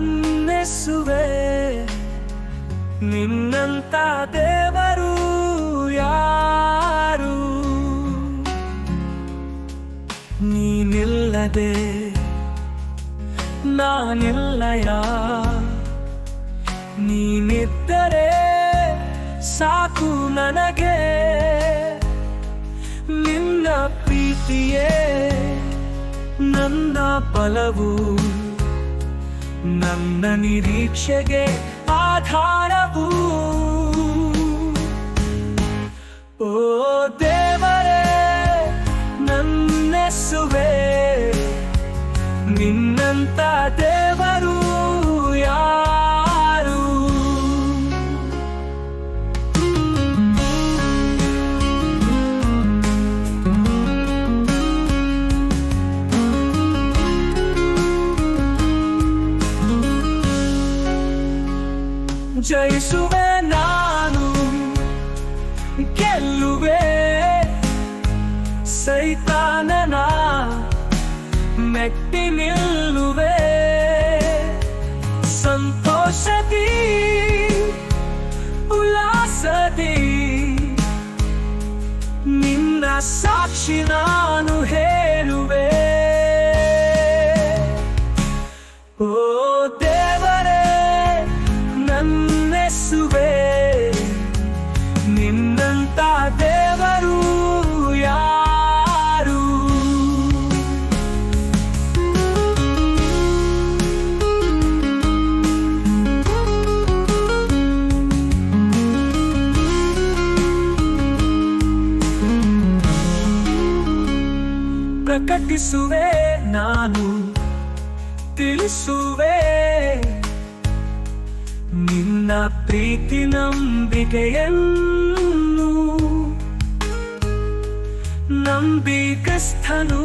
ನನ್ನೆಸುವೆ ನಿನ್ನಂತ ದೇವರು ಯಾರು? ನೀನಿಲ್ಲದೆ ನಾನಿಲ್ಲಯ ನೀನಿದ್ದರೆ ಸಾಕು ನನಗೆ. ನಿನ್ನ ಪ್ರೀತಿಯೇ ನನ್ನ ಫಲವು ನನ್ನ ನಿರೀಕ್ಷೆಗೆ ಆಧಾರವು. ಓ ದೇವರೇ ನನ್ನೆಸುವೆ ನಿನ್ನಂತ ಜಯಿಸುವೆ ನಾನು ಗೆಲ್ಲುವೆ. ಸೈತಾನನ ಮೆಟ್ಟಿ ನಿಲ್ಲುವೆ. ಸಂತೋಷದಿ ಉಲ್ಲಾಸದಿ ನಿನ್ನ ಸಾಕ್ಷಿ ನಾನು. ಪ್ರಕಟಿಸುವೆ ನಾನು ತಿಳಿಸುವೆ. ನಿನ್ನ ಪ್ರೀತಿ ನಂಬಿಕೆಯನ್ನು ನಂಬಿಕಸ್ಥನು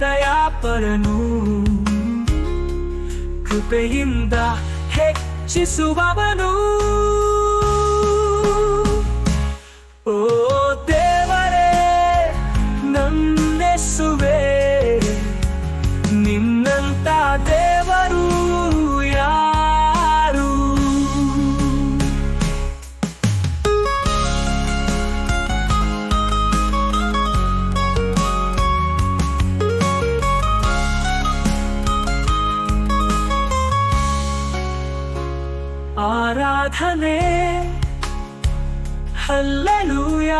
ದಯಾಪರನು. ಕೃಪೆಯಿಂದ ಹೆಚ್ಚಿಸುವವನು. ಆರಾಧನೆ. ಹಲ್ಲಲೂಯ.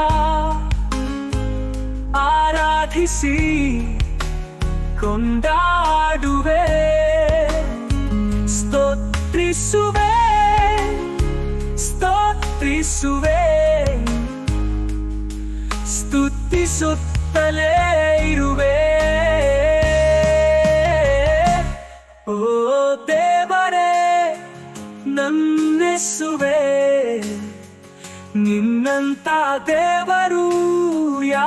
ಆರಾಧಿಸಿ ಕೊಂಡಾಡುವೆ. ಸ್ತೋತ್ರಿಸುವೆ. ಸ್ತೋತ್ರಿಸುವೆ. ಸ್ತುತಿಸುತ್ತಲೇ ಇರುವೆ. ಓ ದೇವರೇ ಮೆಚ್ಚುವೆ ನಿನ್ನಂತ ದೇವರು ಯಾ